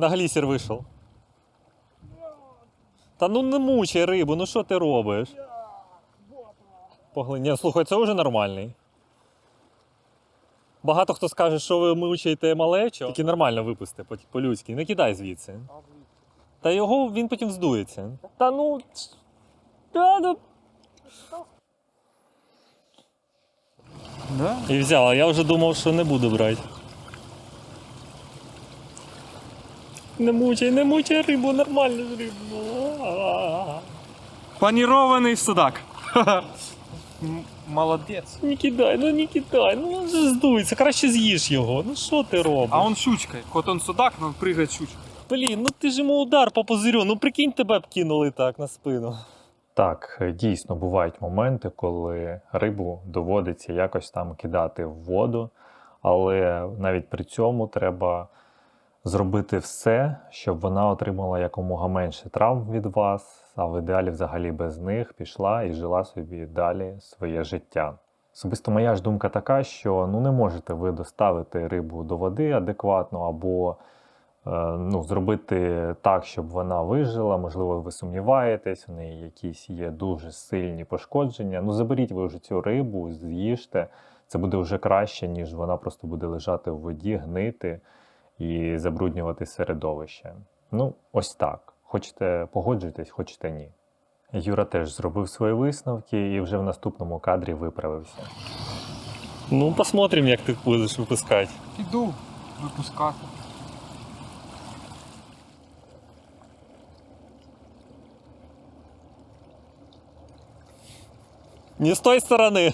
На глісер вийшов. Та ну не мучай рибу, ну що ти робиш? Погли... Ні, слухай, це вже нормальний. Багато хто скаже, що ви мучаєте малечо. Тільки нормально випусти по- по-людськи. Не кидай звідси. Та його він потім здується. Та ну. Та ну. Да? І взяв, а я вже думав, що не буду брати. Не мучай, не мучай рибу, нормально ж рибу. Панірований судак. Молодець. Не кидай, ну не кидай, ну він же здується, краще з'їж його. Ну що ти робиш? А он щучкой. Вот он судак, но он прыгает щучкой. Блін, ну ти ж йому удар по позирю, ну прикинь, тебе б кинули так на спину. Так, дійсно бувають моменти, коли рибу доводиться якось там кидати в воду, але навіть при цьому треба зробити все, щоб вона отримала якомога менше травм від вас, а в ідеалі взагалі без них пішла і жила собі далі своє життя. Особисто моя ж думка така, що ну не можете ви доставити рибу до води адекватно або е, ну, зробити так, щоб вона вижила. Можливо, ви сумніваєтесь, у неї якісь є дуже сильні пошкодження. Ну, заберіть ви вже цю рибу, з'їжте. Це буде вже краще, ніж вона просто буде лежати в воді, гнити і забруднювати середовище. Ну, ось так. Хочете погоджуйтесь, хочете ні. Юра теж зробив свої висновки і вже в наступному кадрі виправився. Ну, посмотрим, як ти будеш випускати. Іду випускати. Не з тої сторони.